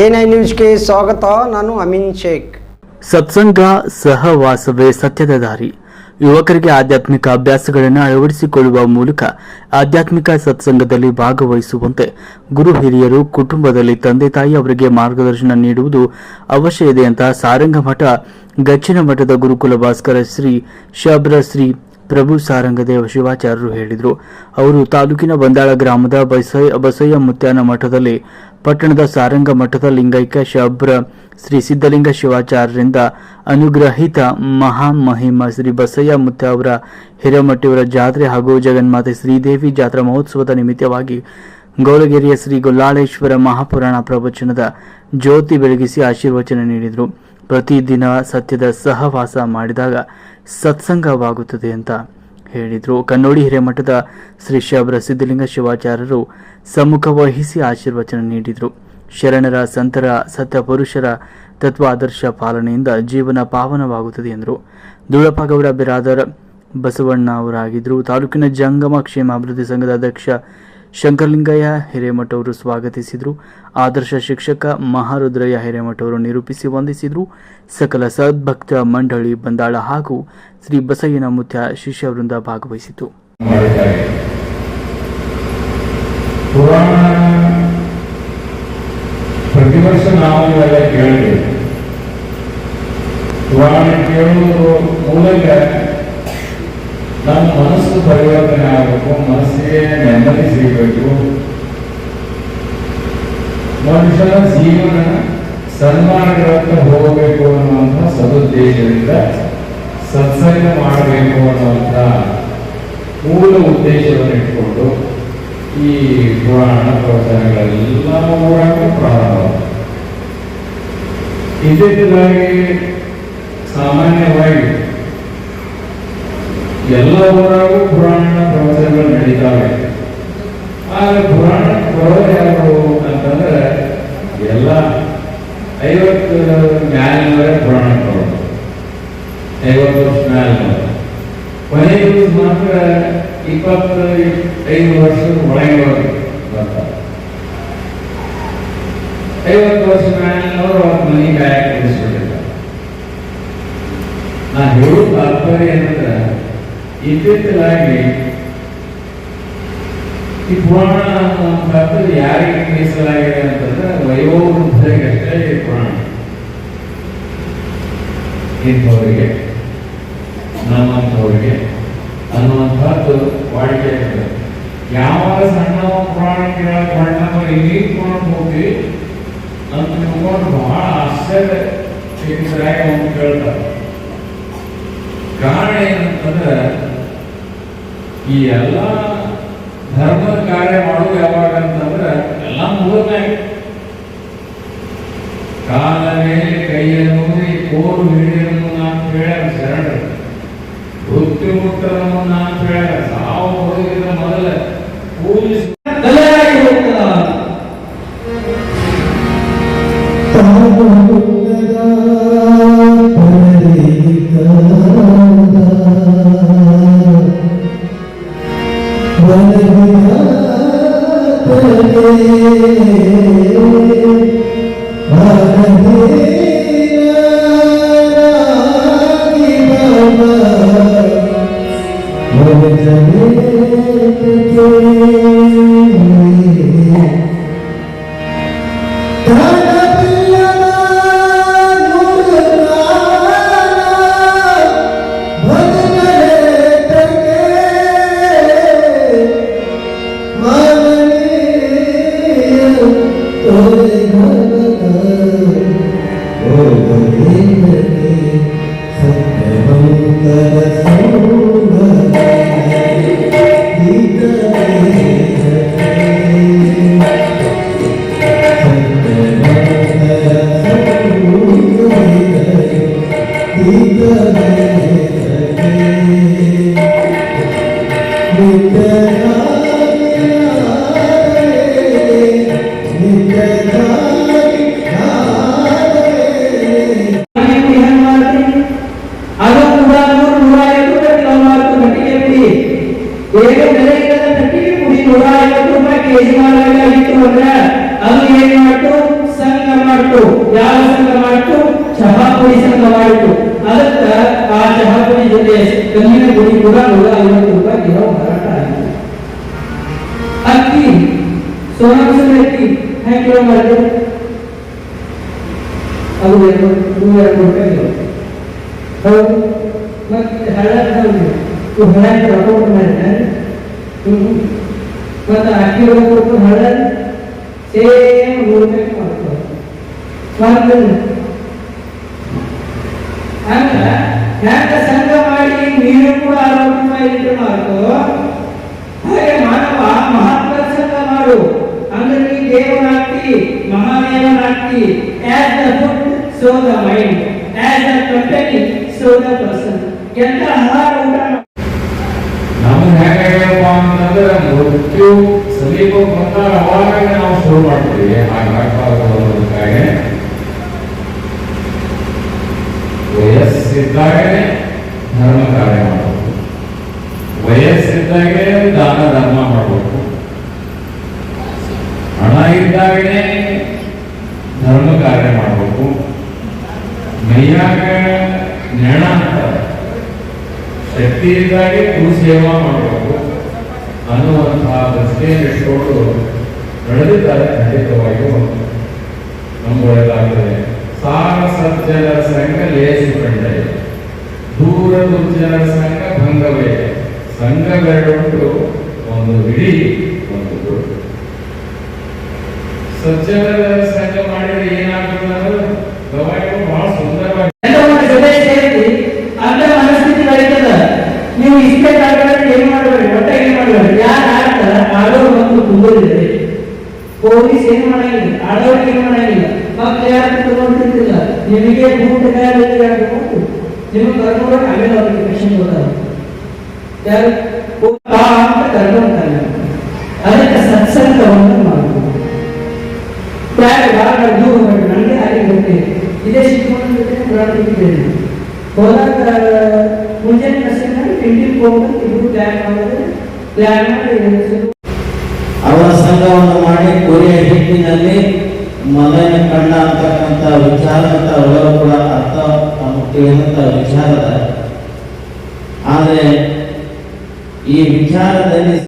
NI ನ್ಯೂಸ್ಗೆ ಸ್ವಾಗತ, ನಾನು ಅಮಿನ್ ಶೇಖ್. ಸತ್ಸಂಗ ಸಹವಾಸವೇ ಸತ್ಯದ ದಾರಿ. ಯುವಕರಿಗೆ ಆಧ್ಯಾತ್ಮಿಕ ಅಭ್ಯಾಸಗಳನ್ನು ಅಳವಡಿಸಿಕೊಳ್ಳುವ ಮೂಲಕ ಆಧ್ಯಾತ್ಮಿಕ ಸತ್ಸಂಗದಲ್ಲಿ ಭಾಗವಹಿಸುವಂತೆ ಗುರು ಹಿರಿಯರು, ಕುಟುಂಬದಲ್ಲಿ ತಂದೆ ತಾಯಿ ಅವರಿಗೆ ಮಾರ್ಗದರ್ಶನ ನೀಡುವುದು ಅವಶ್ಯ ಇದೆ ಅಂತ ಸಾರಂಗ ಮಠ, ಗಚ್ಚಿನ ಮಠದ ಗುರುಕುಲ ಭಾಸ್ಕರ ಶ್ರೀ ಶಬ್ರ ಶ್ರೀ ಪ್ರಭು ಸಾರಂಗದೇವ ಶಿವಾಚಾರ್ಯರು ಹೇಳಿದರು. ಅವರು ತಾಲೂಕಿನ ಬಂದಾಳ ಗ್ರಾಮದ ಬಸಯ್ಯ ಮುತ್ಯಾನ ಮಠದಲ್ಲಿ ಪಟ್ಟಣದ ಸಾರಂಗ ಮಠದ ಲಿಂಗೈಕ್ಯ ಶಬ್ರ ಶ್ರೀ ಸಿದ್ಧಲಿಂಗ ಶಿವಾಚಾರ್ಯರಿಂದ ಅನುಗ್ರಹಿತ ಮಹಾಮಹಿಮ ಶ್ರೀ ಬಸಯ್ಯ ಮುತ್ತ ಅವರ ಹಿರೇಮಠಿಯವರ ಜಾತ್ರೆ ಹಾಗೂ ಜಗನ್ಮಾತೆ ಶ್ರೀದೇವಿ ಜಾತ್ರಾ ಮಹೋತ್ಸವದ ನಿಮಿತ್ತವಾಗಿ ಗೌಲಗಿರಿಯ ಶ್ರೀ ಗೊಲ್ಲಾಳೇಶ್ವರ ಮಹಾಪುರಾಣ ಪ್ರವಚನದ ಜ್ಯೋತಿ ಬೆಳಗಿಸಿ ಆಶೀರ್ವಚನ ನೀಡಿದರು. ಪ್ರತಿದಿನ ಸತ್ಯದ ಸಹವಾಸ ಮಾಡಿದಾಗ ಸತ್ಸಂಗವಾಗುತ್ತದೆ ಅಂತ ಹೇಳಿದರು. ಕನ್ನೋಡಿ ಹಿರೇಮಠದ ಶ್ರೀ ಶಬರ ಸಿದ್ಧಲಿಂಗ ಶಿವಾಚಾರ್ಯರು ಸಮ್ಮುಖ ವಹಿಸಿ ಆಶೀರ್ವಚನ ನೀಡಿದರು. ಶರಣರ ಸಂತರ ಸತ್ಯ ಪುರುಷರ ತತ್ವ ಆದರ್ಶ ಪಾಲನೆಯಿಂದ ಜೀವನ ಪಾವನವಾಗುತ್ತದೆ ಎಂದರು. ದುಳಪಗೌಡ ಬಿರಾದರ್ ಬಸವಣ್ಣ ಅವರಾಗಿದ್ದರು ತಾಲೂಕಿನ ಜಂಗಮ ಕ್ಷೇಮಾಭಿವೃದ್ಧಿ ಸಂಘದ ಅಧ್ಯಕ್ಷ ಶಂಕರಲಿಂಗಯ್ಯ ಹಿರೇಮಠ ಅವರು ಸ್ವಾಗತಿಸಿದರು. ಆದರ್ಶ ಶಿಕ್ಷಕ ಮಹಾರುದ್ರಯ್ಯ ಹಿರೇಮಠ ಅವರು ನಿರೂಪಿಸಿ ವಂದಿಸಿದರು. ಸಕಲ ಸದ್ಭಕ್ತ ಮಂಡಳಿ ಬಂದಾಳ ಹಾಗೂ ಶ್ರೀ ಬಸಯ್ಯನ ಮುತ್ಯ ಶಿಷ್ಯವೃಂದ ಭಾಗವಹಿಸಿತು. ಮಾಡಿದ್ದಾರೆ ಪುರಾಣ ಪ್ರತಿ ವರ್ಷ ನಾವು ಇವೆಲ್ಲ ಕೇಳಿದ್ದೇವೆ ಪುರಾಣ ಕೇಳುವುದು ಮೂಲಕ ನಮ್ಮ ಮನಸ್ಸು ಆಗಬೇಕು ಮನಸ್ಸಿಗೆ ನೆಮ್ಮದಿ ಸಿಗಬೇಕು ಮನುಷ್ಯನ ಜೀವನ ಸನ್ಮಾನಗಳತ್ತ ಹೋಗಬೇಕು ಅನ್ನುವಂಥ ಸದುದ್ದೇಶದಿಂದ ಸತ್ಸಂಗ ಮಾಡಬೇಕು ಅನ್ನುವಂಥ ಮೂಲ ಉದ್ದೇಶವನ್ನು ಇಟ್ಕೊಂಡು ಈ ಪುರಾಣ ಪ್ರವಚನಗಳೆಲ್ಲ ಊರಾಗ ಪ್ರಾರಂಭ. ಇದ್ದಿದ್ದಾಗಿ ಸಾಮಾನ್ಯವಾಗಿ ಎಲ್ಲ ಊರಾಗೂ ಪುರಾಣ ಪ್ರವಚನಗಳು ನಡೀತಾವೆ. ಆದ್ರೆ ಪುರಾಣ ಬರೋರು ಯಾರು ಅಂತಂದ್ರೆ ಎಲ್ಲ ಐವತ್ತು ಮ್ಯಾಲಿನವರೇ ಪುರಾಣ ಬರೋದು ಐವತ್ತು ವರ್ಷ ಮ್ಯಾಲಿನವರು ದಿವಸ ಮಾತ್ರ ಇಪ್ಪತ್ತು, ಐದು ವರ್ಷದ ಒಳಗಿನವರು ಬರ್ತಾರೆ. ಐವತ್ತು ವರ್ಷ ಮ್ಯಾಲಿನವರು ಅವ್ರ ಮನೆ ಕಾಯಕ್ಕೆ ತಿಳಿಸ್ಬಿಟ್ಟಿರ್ತಾರೆ ನಾನು ಹೇಳೋ ತಾತ್ಪರ್ಯ ಏನಂದ್ರೆ ಇತ್ತೀಚಲಾಗಿ ಈ ಪುರಾಣ ಅನ್ನುವಂಥದ್ದು ಯಾರಿಗೆ ಮೀಸಲಾಗಿದೆ ಅಂತಂದ್ರೆ ವಯೋವೃದ್ಧರಿಗೆ ಅಷ್ಟೇ ಈ ಪುರಾಣ. ಇಂಥವರಿಗೆ, ನಮ್ಮಂಥವರಿಗೆ ಅನ್ನುವಂಥದ್ದು ವಾಡಿಕೆ ಯಾವಾಗ ಸಣ್ಣ ಪುರಾಣ ಕೇಳಕ್ ಇಲ್ಲಿ ಪುರಾಣ ಹೋಗ್ತೀವಿ, ಅಂತ ತಿಳ್ಕೊಂಡು ಬಹಳ ಆಶ್ಚರ್ಯ ಚಿಕಿತ್ಸೆ ಅವ್ನು ಕೇಳ್ತಾರೆ. ಕಾರಣ ಏನಂತಂದ್ರೆ ಈ ಎಲ್ಲ ಧರ್ಮದ ಕಾರ್ಯ ಮಾಡೋದು ಯಾವಾಗ ಅಂತಂದ್ರೆ ಎಲ್ಲ ಮೂರನೇ ಕಾಲವೇ ಮೇಲೆ Amén. ಮಾಡ್ತು ಸಂಗಮ ಮಾಡಿತು ಯಾವ ಸಂಘ ಮಾಡಿತು ಚಹಾ ಪುಡಿ ಸಂಘ ಮಾಡಿತು ಅದಕ್ಕ ಆ ಚಹಾ ಪುಡಿ ಜೊತೆ ಕಲ್ಲಿನ ಗುಡಿ ಕೂಡ ನೂರ ಐವತ್ತು ರೂಪಾಯಿ ಕಿಲೋ ಮಾರಾಟ ಆಯಿತು ಅಕ್ಕಿ ಸೋನಾಕ್ಷಿ ಅಕ್ಕಿ ಹೆಂಗೆ ಕಿಲೋ ಮಾಡಿದ್ರು ಅದು ಎರಡು ನೂರ ಎರಡು ರೂಪಾಯಿ ಕಿಲೋ ಹೌದು ಮತ್ತೆ ಹಳ ಹೌದು ಇವು ಹಳ ರೊಕ್ಕ ಮಾಡಿದ್ದಾರೆ ಹ್ಮ್ ಮತ್ತೆ ಅಕ್ಕಿ ರೊಕ್ಕ ಕೊಟ್ಟು ಹಳ ರೂಪಾಯಿ ಮಾಡ್ತಾರೆ ಹಂಗ ಹ್ಯಾಂಗ ಸಂಘ ಮಾಡಿ ನೀರು ಕೂಡ ಆರೋಗ್ಯ ಲೀಟರ್ ಮಾರ್ತು ಹಾಗೆ ಮಾನವ ಮಹಾತ್ಮ ಸಂಘ ಮಾಡು ಅಂದ್ರೆ ನೀ ದೇವನಾಗ್ತಿ ಮಹಾದೇವನಾಗ್ತಿ as the food so the mind as the company so the person ಎಂತ ಆಹಾರ ಊಟ. ನಮ್ಗೆ ಹೇಗೆ ಅಂತಂದ್ರೆ ಮೃತ್ಯು ಸಮೀಪ ಬಂದಾಗ ಅವಾಗ ಶುರು ಮಾಡ್ತೀವಿ ಹಾಗಾಗಬಾರ್ದು ವಯಸ್ಸಿದ್ದಾಗಲೇ ಧರ್ಮ ಕಾರ್ಯ ಮಾಡಬೇಕು. ವಯಸ್ಸಿದ್ದಾಗಲೇ ದಾನ ಧರ್ಮ ಮಾಡಬೇಕು. ಹಣ ಇದ್ದಾಗಲೇ ಧರ್ಮ ಕಾರ್ಯ ಮಾಡಬೇಕು. ಮೈಯಾಗ ನೆಣ ಅಂತಾರೆ ಶಕ್ತಿ ಇದ್ದಾಗೆ ಗುರು ಸೇವಾ ಮಾಡಬೇಕು ಅನ್ನುವಂತಹ ದೃಷ್ಟಿಯನ್ನು ಇಟ್ಕೊಂಡು ನಡೆದಿದ್ದಾರೆ ಖಂಡಿತವಾಗಿಯೂ. ನಮ್ಮೊಳಗಾಗ್ತದೆ ಸಾರ ಸಜ್ಜನರ ಸಂಘ ಲೇಸಿ ಕಂಡೆ. ದೂರ ದುರ್ಜನರ ಸಂಘ ಭಂಗವೇ. ಸಂಘವೆರಡುಂಟು ಒಂದು ಇಡೀ ಒಂದು ಸಜ್ಜನರ ಸಂಘ ಮಾಡಿದ್ರೆ ಏನಾಗ್ತದೆ? ಪೊಲೀಸ್ ಏನು ಮಾಡಂಗಿಲ್ಲ ಆಡವರಿಗೆ ಏನು ಮಾಡಂಗಿಲ್ಲ. ಮಕ್ಳು ಯಾರು ತಗೊಂಡಿರ್ತಿಲ್ಲ ನಿಮಗೆ ಬೂಟ್ ಕಾಯಿಲೆ ಹಾಕಬೇಕು ನಿಮಗೆ ಕರ್ಕೊಂಡು ಆಮೇಲೆ ಅವ್ರಿಗೆ ಮಿಷನ್ ಗೊತ್ತಾಗ ಯಾರು? ಅಂತ ಕರ್ಕೊಂಡ್ತಾರೆ ಅದಕ್ಕೆ ಸತ್ಸಂಗವನ್ನು ಮಾಡಬೇಕು ಯಾರು ದೂರ ನನಗೆ ಹಾಗೆ ಬರುತ್ತೆ ಇದೇ ಶಿಕ್ಷಣ ಜೊತೆ ಪ್ರಾರ್ಥಿಸಿದ್ದೇನೆ ಹೋದಾಗ, ಮುಂಜಾನೆ ಬಸ್ಸಿನ ತಿಂಡಿ ಹೋಗ್ಬೇಕು ಇಬ್ಬರು ಪ್ಲ್ಯಾನ್ ಮಾಡಿದ್ರೆ ಪ್ಲ್ಯಾನ್ ಮಾಡಿ ಅವರ ಸಂಘವನ್ನು ಮಾಡಿ ಕೊನೆಯ ಹಿಟ್ಟಿನಲ್ಲಿ ಕಣ್ಣ ಅಂತಕ್ಕಂಥ ವಿಚಾರ ಅಂತ ಒಳಗೂ ಕೂಡ ಅರ್ಥ ಮುಖ್ಯವಾದಂಥ ವಿಚಾರದ. ಆದರೆ ಈ ವಿಚಾರದಲ್ಲಿ